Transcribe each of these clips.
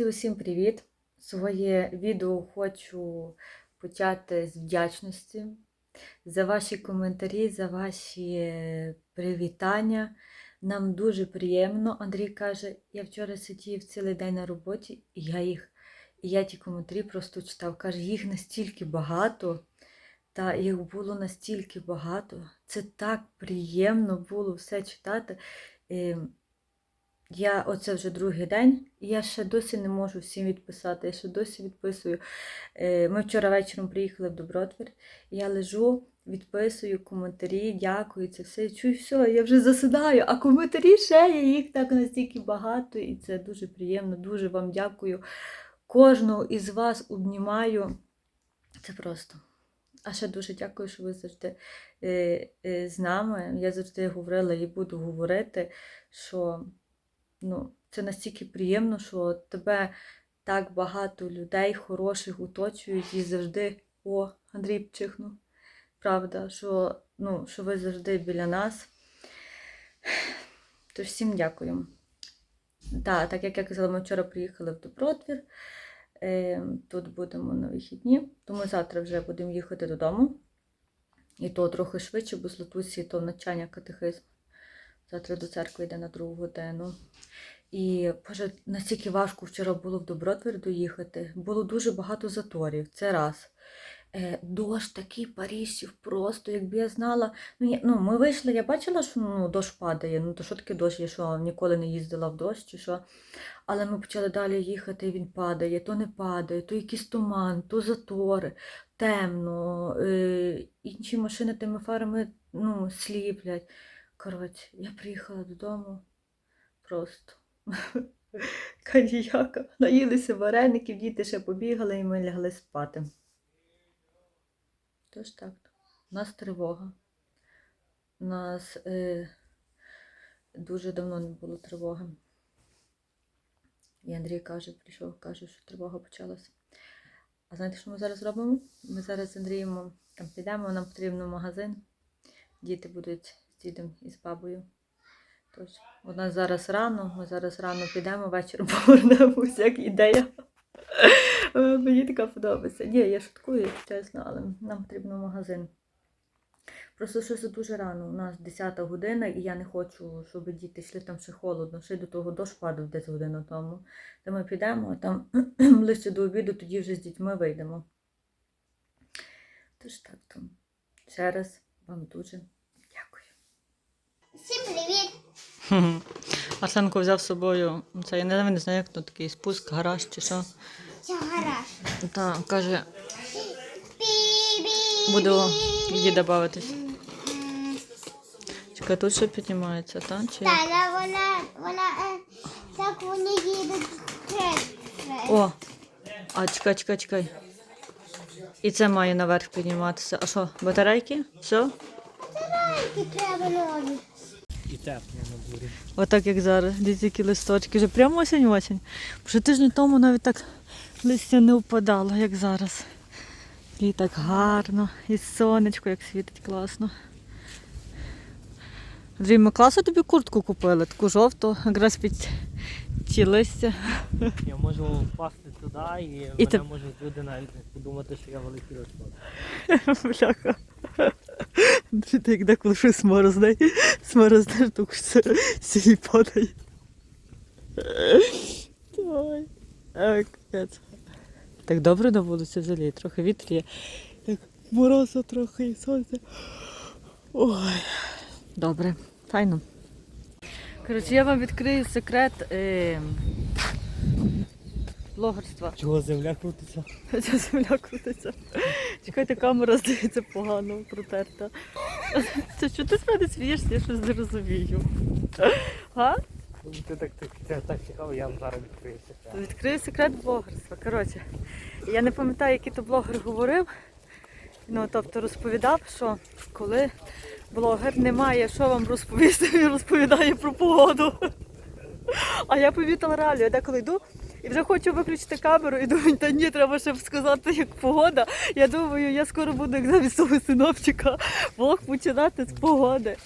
Друзі, усім привіт! Своє відео хочу почати з вдячності за ваші коментарі, за ваші е, привітання. Нам дуже приємно. Андрій каже, я вчора сидів цілий день на роботі, і я їх, і я ті коментарі просто читав. Каже, їх настільки багато, та їх було настільки багато. Це так приємно було все читати. Я оце вже другий день, і я ще досі не можу всім відписати. Я ще досі відписую. Е, Ми вчора вечором приїхали в Добротвір, я лежу, відписую коментарі, дякую, це все. І чую, все, я вже засидаю, а коментарі ще є, їх так настільки багато, і це дуже приємно. Дуже вам дякую. Кожного із вас обнімаю. Це просто. А ще дуже дякую, що ви завжди е, е, з нами. Я завжди говорила і буду говорити, що ну, це настільки приємно, що тебе так багато людей хороших оточують і завжди, о, Андрій пчихнув. Правда, що, ну, що ви завжди біля нас. Тож всім дякую. Да, так як я казала, ми вчора приїхали в Добротвір. Е, тут будемо на вихідні, тому завтра вже будемо їхати додому. І то трохи швидше, бо з Латусі то навчання катехизму. Завтра до церкви йде на другу годину. І боже, настільки важко вчора було в Добротвір доїхати. Було дуже багато заторів. Це раз. Е, дощ такий паріжів, просто, якби я знала. Ну, я, ну, ми вийшли, я бачила, що ну, дощ падає. Ну, то що таке дощ? Я що ніколи не їздила в дощ чи що. Але ми почали далі їхати, і він падає, то не падає, то якийсь туман, то затори, темно, е, інші машини тими фарами ну, сліплять. Коротше, я приїхала додому просто. Каніяка. Наїлися вареників, діти ще побігали і ми лягли спати. Тож так, у нас тривога. У нас е, дуже давно не було тривоги. І Андрій каже, прийшов, каже, що тривога почалася. А знаєте, що ми зараз робимо? Ми зараз з Андрієм там підемо, нам потрібно магазин. Діти будуть дідом і з бабою. Тож, у нас зараз рано, ми зараз рано підемо, вечором повернемося, як ідея. Е, Мені така подобається. Ні, я шуткую, чесно, але нам потрібно в магазин. Просто що це дуже рано. У нас 10 година, і я не хочу, щоб діти йшли там ще холодно, ще до того дощ падав десь годину тому. Та ми підемо, а там ближче до обіду, тоді вже з дітьми вийдемо. Тож так, то ще раз вам дуже. Всім привіт! Арсенко взяв з собою, це я не, знаю, як то такий спуск, гараж чи що. Це гараж. Та каже, буду діда бавитись. Чекай, тут ще піднімається, та? Чи... Та, але вона, вона, е, так вони їдуть вперед. О! А, чекай, чекай, чекай. І це має наверх підніматися. А що, батарейки? Все? Тараньки треба нові. Тепло на дворі. Отак як зараз. Дивіться, які листочки. Вже прямо осінь осінь. Вже тиждень тому навіть так листя не впадало, як зараз. І так гарно. І сонечко як світить класно. Андрій, ми класно тобі куртку купили, таку жовту, якраз під ті листя. Я можу впасти туди і, І мене ти- можуть люди навіть подумати, що я великий розпад. Бляха. Ти як деколи щось морозне, сморозне що сілі падає. Ой, капець. Так добре на вулиці взагалі, трохи вітер є. Так морозу трохи і сонце. Ой, добре, файно. Коротше, я вам відкрию секрет е, блогерства. Чого земля крутиться? Ця земля крутиться. Чекайте, камера здається погано протерта. Це що ти з мене смієшся, я щось не розумію. Га? Ти так, так, це так цікаво, я вам зараз відкрию секрет. Відкрию секрет блогерства. Коротше, я не пам'ятаю, який то блогер говорив. Ну, тобто розповідав, що коли блогер не має що вам розповісти, він розповідає про погоду. А я помітила реально, я деколи йду і вже хочу виключити камеру і думаю, та ні, треба ще сказати, як погода. Я думаю, я скоро буду як замість того синоптика влог починати з погоди.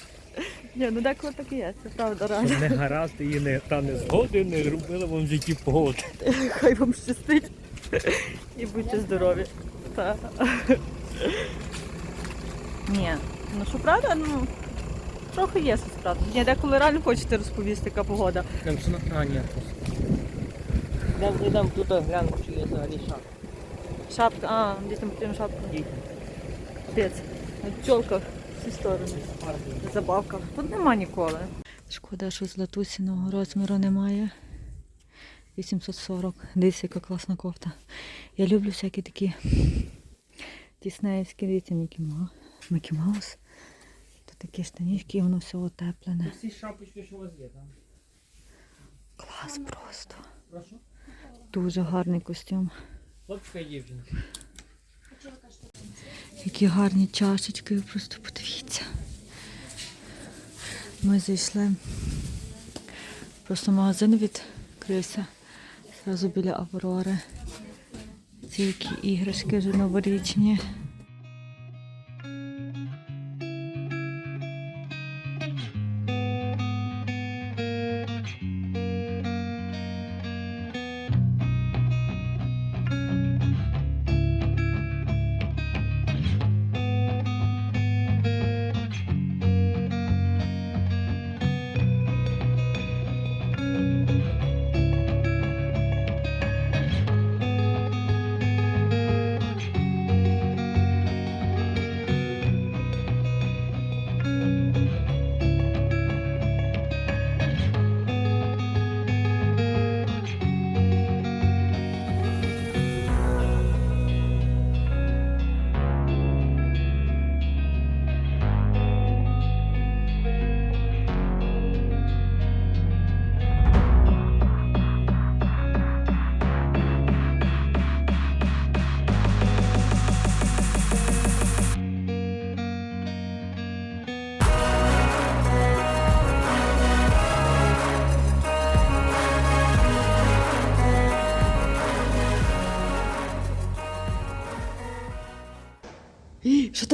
Ні, ну деколи так і є, це правда реально. Щоб не гаразд і не, та не згоди не робила вам в житті погоди. Хай вам щастить. І будьте здорові. Так. Ні. Ну що правда, ну. Трохи є щось правда. Ні, деколи реально хочете розповісти, яка погода. На крані. Йдемо, йдемо тут глянемо, чи є взагалі шапка. Шапка, а, десь там потрібна шапка. Капець. На пчолках всі сторони. Забавка. Тут нема ніколи. Шкода, що златусіного розміру немає. 840. Дивіться, яка класна кофта. Я люблю всякі такі тіснеївські, дивіться, Мікі Маус. Мікі Маус. Тут такі штанішки, і воно все утеплене. Всі шапочки, що у вас є там. Клас просто. Прошу. Дуже гарний костюм. Хлопчика і дівчина. Які гарні чашечки, ви просто подивіться. Ми зайшли. Просто магазин відкрився. Зразу біля Аврори. Ці які іграшки вже новорічні.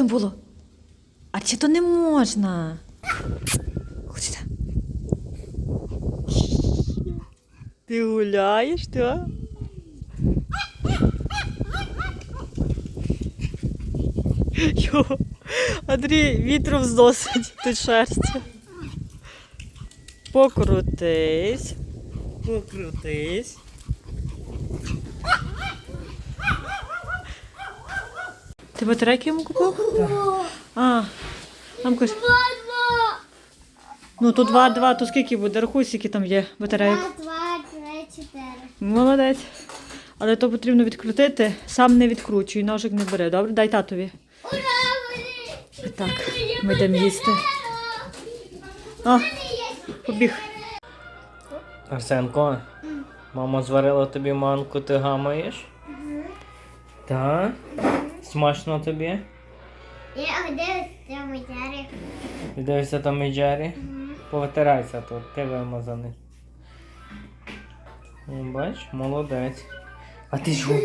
Там було? А чи то не можна? Хочете? Ти гуляєш, так? Йо, Андрій вітром зносить тут шерсть. Покрутись. Покрутись. Ти батарейки йому купив? А, нам каже. Ну то два-два, то скільки буде? Рахуй, скільки там є батарейок. Раз, два, три, чотири. Молодець. Але то потрібно відкрутити, сам не відкручуй, ножик не бери. Добре, дай татові. Ура, вони! Так, ми йдемо їсти. О, побіг. Арсенко, мама зварила тобі манку, ти гамаєш? Так? Смачно тобі? Я дивлюся матері. Ти дивишся там і Джері? Повитирайся тут, ти вимазаний. Бач, молодець. А ти що?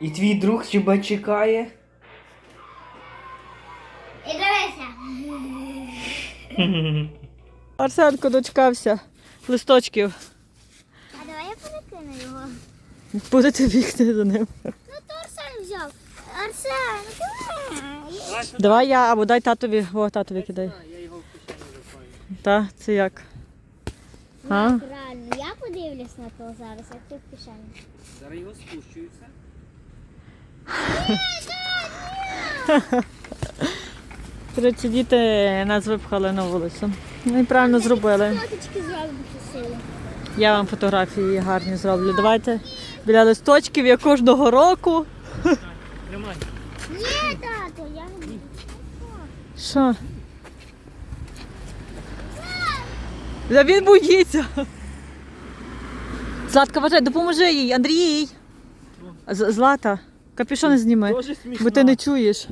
І твій друг тебе чекає? І дивися. Арсенко дочкався листочків. А давай я перекину його. Будете бігти за ним. Ну то Арсен взяв. Арсен, давай. Давай я або дай татові, о, татові кидай. Я його. Та, це як? А? Реально, я подивлюсь на то зараз, як ти в кишені. Зараз його спущуються. Коротше, діти нас випхали на вулицю. Ну і правильно зробили. Я вам фотографії гарні зроблю. Давайте біля листочків, як кожного року. Тримай. Ні, тато, я не. Що? Да він боїться. Златка, вважай, допоможи їй, Андрій. З- Злата, капюшон зніми, Дуже смішно. бо ти не чуєш.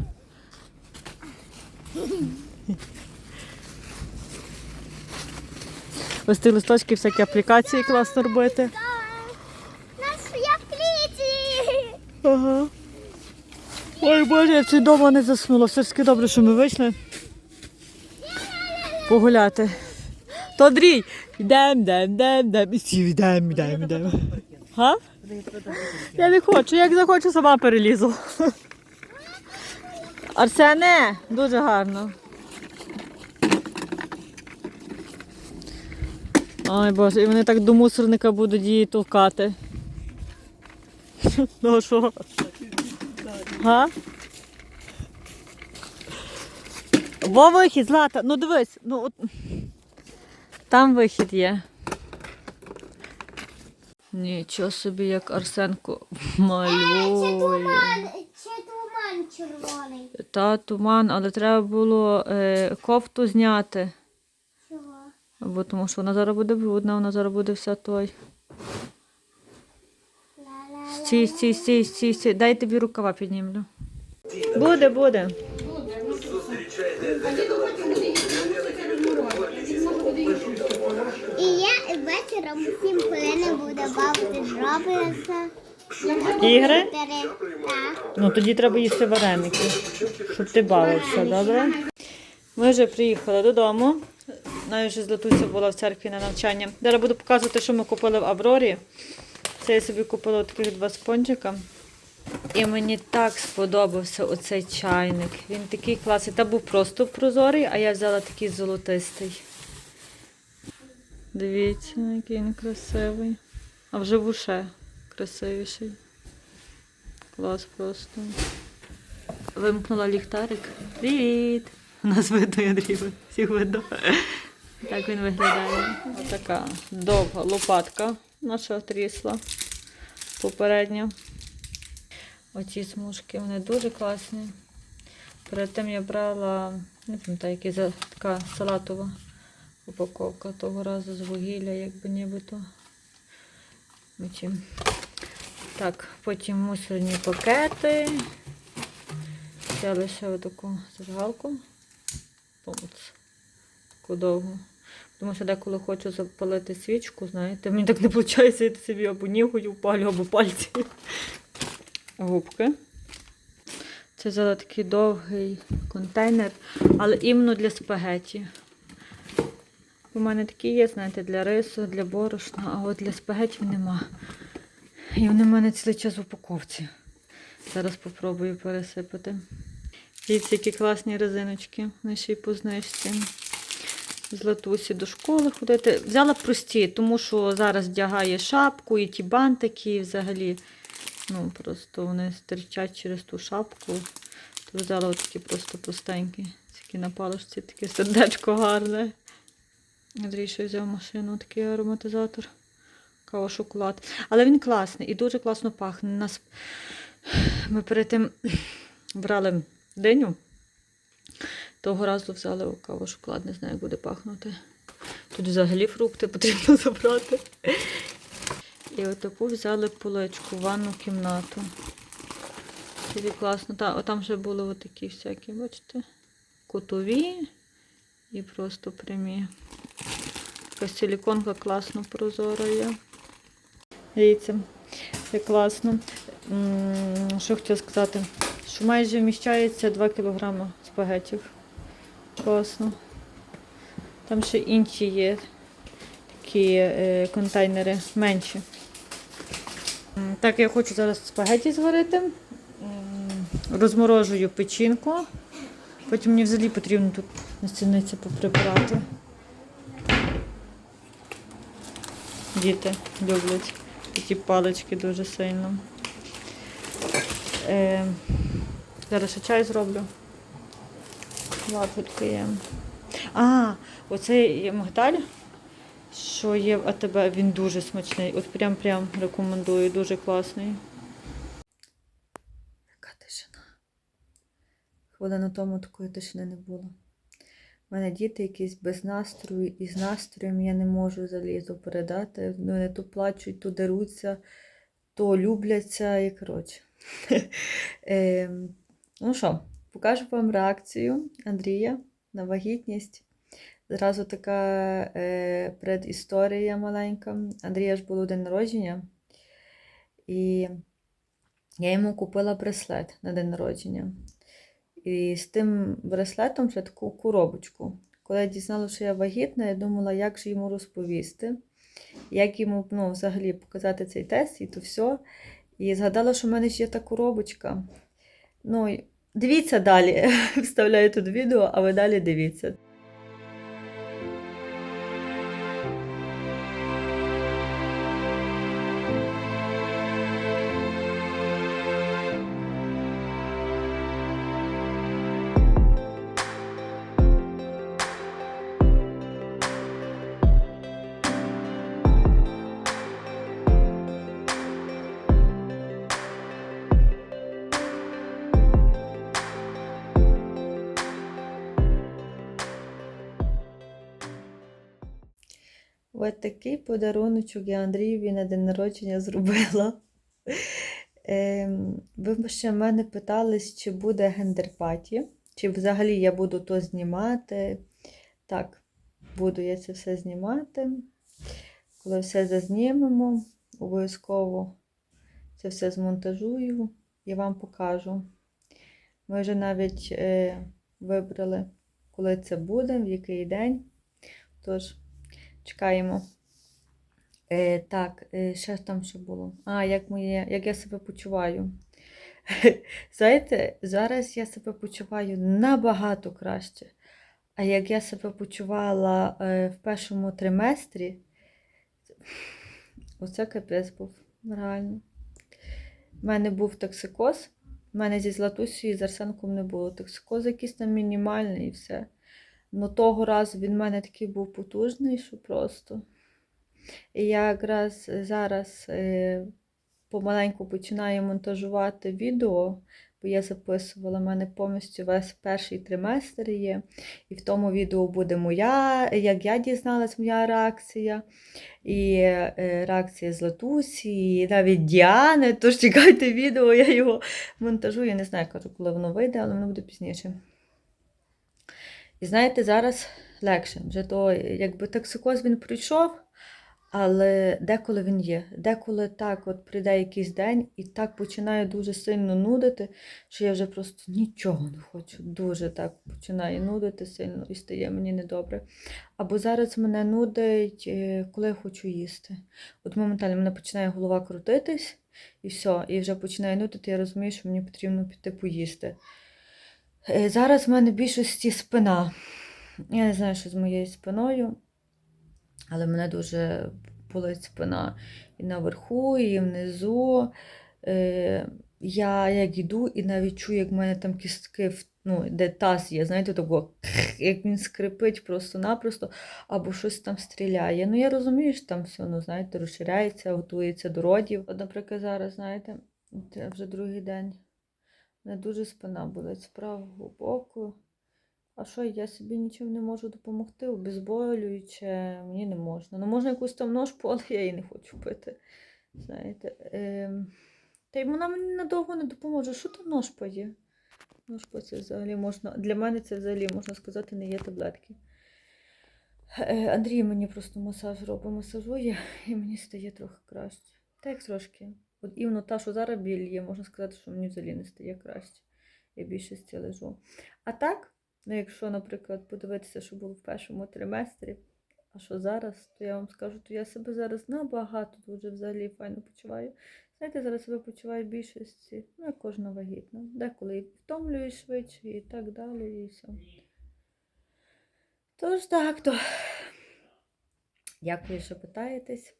Ось ті листочки, всякі аплікації класно робити. Нас я в кліті. Ага. Ой, Боже, я чуть вдома не заснула. Все ж таки добре, що ми вийшли. Погуляти. То Андрій, йдем, йдем, йдем, йдем. Йдем, йдем, йдем. Га? Я не хочу, як захочу, сама перелізу. Арсене, дуже гарно. Ой Боже, і вони так до мусорника будуть її толкати. Ну що? Га? Во вихід, Злата, ну дивись, ну от... там вихід є. Нічого собі, як Арсенко малює. Туман червоний. Та туман, але треба було е, кофту зняти. Чого? Бо тому що вона зараз буде брудна, вона зараз буде вся той. Стій, стій, стій, стій, стій. Дай тобі рукава піднімлю. Буде, буде. І я вечором всім коли не буде бавити зроблюся. Ігри? Ну тоді треба їсти вареники, щоб ти бавився, добре? Ми вже приїхали додому. Навіть вже Златуся була в церкві на навчання. Зараз буду показувати, що ми купили в Аврорі. Це я собі купила таких два спонжика. І мені так сподобався оцей чайник. Він такий класний. Та був просто прозорий, а я взяла такий золотистий. Дивіться, який він красивий. А вже вуше красивіший. Клас просто. Вимкнула ліхтарик. Привіт! Нас видно, Андрій, всіх видно. Так він виглядає. Отака довга лопатка нашого трісла. Попередня. Оці смужки, вони дуже класні. Перед тим я брала, не пам'ятаю, який за така салатова упаковка того разу з вугілля, якби нібито. Так, потім мусорні пакети. Взяли ще отаку зажигалку. Таку довгу. Тому що деколи хочу запалити свічку, знаєте, мені так не виходить, я собі або нігою впалю, або пальці. Губки. Це взяла такий довгий контейнер, але іменно для спагеті. У мене такі є, знаєте, для рису, для борошна, а от для спагетів нема. І вони в мене цілий час в упаковці. Зараз спробую пересипати. Дивіться, які класні резиночки. Й по знижці. З латусі до школи ходити. Взяла прості, тому що зараз вдягає шапку і ті бантики, і взагалі. Ну, просто вони стирчать через ту шапку. То взяла такі просто простенькі. Такі на паличці, таке сердечко гарне. Андрій ще взяв машину, такий ароматизатор. Кава шоколад. Але він класний і дуже класно пахне. Нас... Ми перед тим брали диню. Того разу взяли каву шоколад, не знаю, як буде пахнути. Тут взагалі фрукти потрібно забрати. І отаку взяли поличку, ванну кімнату. Собі класно. Та, отам вже були отакі всякі, бачите? Кутові і просто прямі. Якась силіконка класно прозора є. Дивіться, це класно. Що хотіла сказати? Що майже вміщається 2 кг спагетів. Класно. Там ще інші є такі е, контейнери менші. Так, я хочу зараз спагеті зварити. Розморожую печінку. Потім мені взагалі потрібно тут на стільниці поприбирати. Діти люблять ці палички дуже сильно. Е, зараз ще чай зроблю. Є. А, оцей мигдаль, що є в АТБ, він дуже смачний. От прям-прям рекомендую, дуже класний. Яка тишина. Хвилину тому такої тишини не було. У мене діти якісь без настрою і з настроєм я не можу залізу передати. Вони то плачуть, то деруться, то любляться і коротше. Ем, Ну що, покажу вам реакцію Андрія на вагітність. Зразу така е, предісторія маленька. Андрія ж було день народження, і я йому купила браслет на день народження. І з тим браслетом ще таку коробочку. коли я дізналася, що я вагітна, я думала, як же йому розповісти, як йому ну, взагалі показати цей тест і то все. І згадала, що в мене ж є та коробочка. Ну, дивіться далі. Вставляю тут відео, а ви далі дивіться. Ось такий подаруночок я Андрієві на день народження зробила. Ем, Ви ще мене питались, чи буде гендерпаті, чи взагалі я буду то знімати. Так, буду я це все знімати. Коли все зазнімемо, обов'язково це все змонтажую і вам покажу. Ми вже навіть е, вибрали, коли це буде, в який день. Тож, чекаємо. Е, так, е, ще там що було. А, як, моє, як я себе почуваю. Знаєте, зараз я себе почуваю набагато краще. А як я себе почувала е, в першому триместрі, оце капець був реально. У мене був токсикоз. У мене зі Златусею і з Арсенком не було. Токсикоз якийсь там мінімальний і все. Ну того разу він в мене такий був потужний, що просто. І я якраз зараз е, помаленьку починаю монтажувати відео, бо я записувала, в мене повністю весь перший триместр є. І в тому відео буде моя, як я дізналась, моя реакція. І е, реакція Златусі, і навіть Діани. Тож чекайте відео, я його монтажую. Я не знаю, кажу, коли воно вийде, але воно буде пізніше. І знаєте, зараз легше. Вже то, якби токсикоз він пройшов, але деколи він є. Деколи так от прийде якийсь день і так починає дуже сильно нудити, що я вже просто нічого не хочу. Дуже так починає нудити сильно і стає мені недобре. Або зараз мене нудить, е, коли я хочу їсти. От моментально мене починає голова крутитись, і все, і вже починає нудити, я розумію, що мені потрібно піти поїсти. Е, Зараз в мене в більшості спина. Я не знаю, що з моєю спиною, але мене дуже болить спина і наверху, і внизу. Е, Я як йду і навіть чую, як в мене там кістки, ну, де таз є, знаєте, того, як він скрипить просто-напросто, або щось там стріляє. Ну, я розумію, що там все, ну, знаєте, розширяється, готується до родів. От, наприклад, зараз, знаєте, це вже другий день. Не дуже спина болить з правого боку. А що, я собі нічим не можу допомогти, обезболююче, мені не можна. Ну, можна якусь там ножпу, але я її не хочу пити. Знаєте. Ем... Та й вона мені надовго не допоможе. Що там ножпа є? Ножпа це взагалі можна. Для мене це взагалі, можна сказати, не є таблетки. Е, Андрій мені просто масаж робить, масажує, і мені стає трохи краще. Та як трошки. От іменно та, що зараз біль є, можна сказати, що мені взагалі не стає краще. Я більшості лежу. А так, ну якщо, наприклад, подивитися, що було в першому триместрі, а що зараз, то я вам скажу, то я себе зараз набагато дуже взагалі файно почуваю. Знаєте, зараз себе почуваю в більшості, ну, як кожна вагітна. Деколи і втомлююсь швидше і так далі, і все. Тож так, то дякую, що питаєтесь.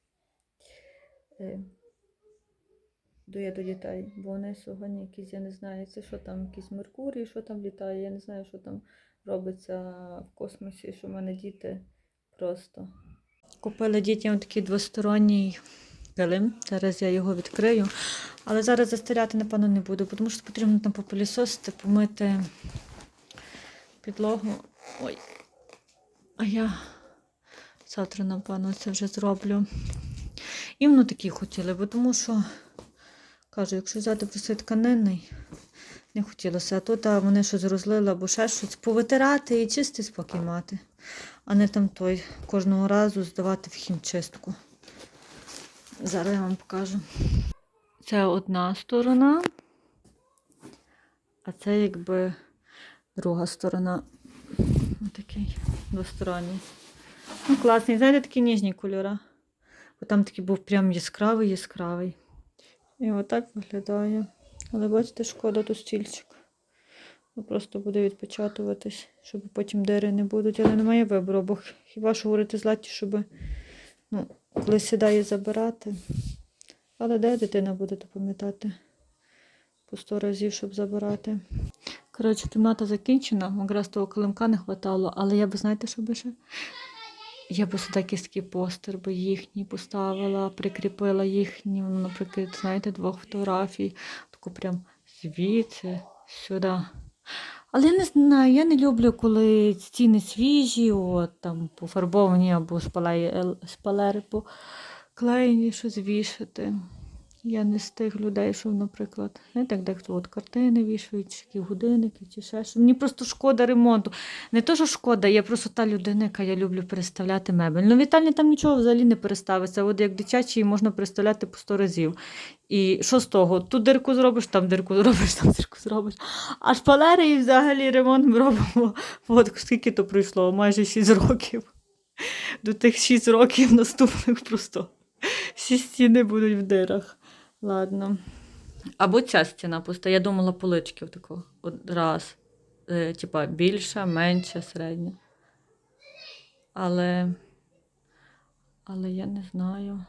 Е, я до дітей, бо вони сьогодні якісь, я не знаю, це що там, якийсь Меркурій, що там літає, я не знаю, що там робиться в космосі, що в мене діти просто. Купила дітям такий двосторонній килим. Зараз я його відкрию. Але зараз застеляти, напевно, не буду, тому що потрібно там попилісосити, помити підлогу. Ой. А я завтра, напевно, це вже зроблю. І воно такі хотіли, бо тому що, кажу, якщо взяти просто тканинний, не хотілося. А тут а вони щось розлили або ще щось повитирати і чистий спокій мати, а не там той кожного разу здавати в хімчистку. Зараз я вам покажу. Це одна сторона, а це якби друга сторона. Отакий двосторонній. Ну, класний, знаєте, такі ніжні кольори. Бо там такий був прям яскравий, яскравий. І отак виглядає. Але бачите, шкода тут стільчик. Просто буде відпечатуватись, щоб потім дири не будуть. Але немає вибору, бо хіба що говорити златі, щоб ну, коли сідає забирати. Але де дитина буде то пам'ятати? По сто разів, щоб забирати. Коротше, кімната закінчена, якраз того килимка не хватало, але я би, знаєте, що би ще? Я би сюди кістки постер би їхні поставила, прикріпила їхні, ну, наприклад, знаєте, двох фотографій, таку прям звідси, сюди. Але я не знаю, я не люблю, коли стіни свіжі, от там пофарбовані або спалери поклеєні, щось вішати. Я не з тих людей, що, наприклад, знаєте, як дехто от картини вішають, які годинники, чи ще що. Мені просто шкода ремонту. Не то, що шкода, я просто та людина, яка я люблю переставляти мебель. Ну, вітальні там нічого взагалі не переставиться. От як дитячі можна переставляти по сто разів. І що з того? Тут дирку зробиш, там дирку зробиш, там дирку зробиш. А шпалери і взагалі ремонт ми робимо. От скільки то пройшло? Майже 6 років. До тих 6 років наступних просто всі стіни будуть в дирах. Ладно. Або ця стіна пуста. Я думала полички такого. Раз. Е, типа більша, менша, середня. Але. Але я не знаю.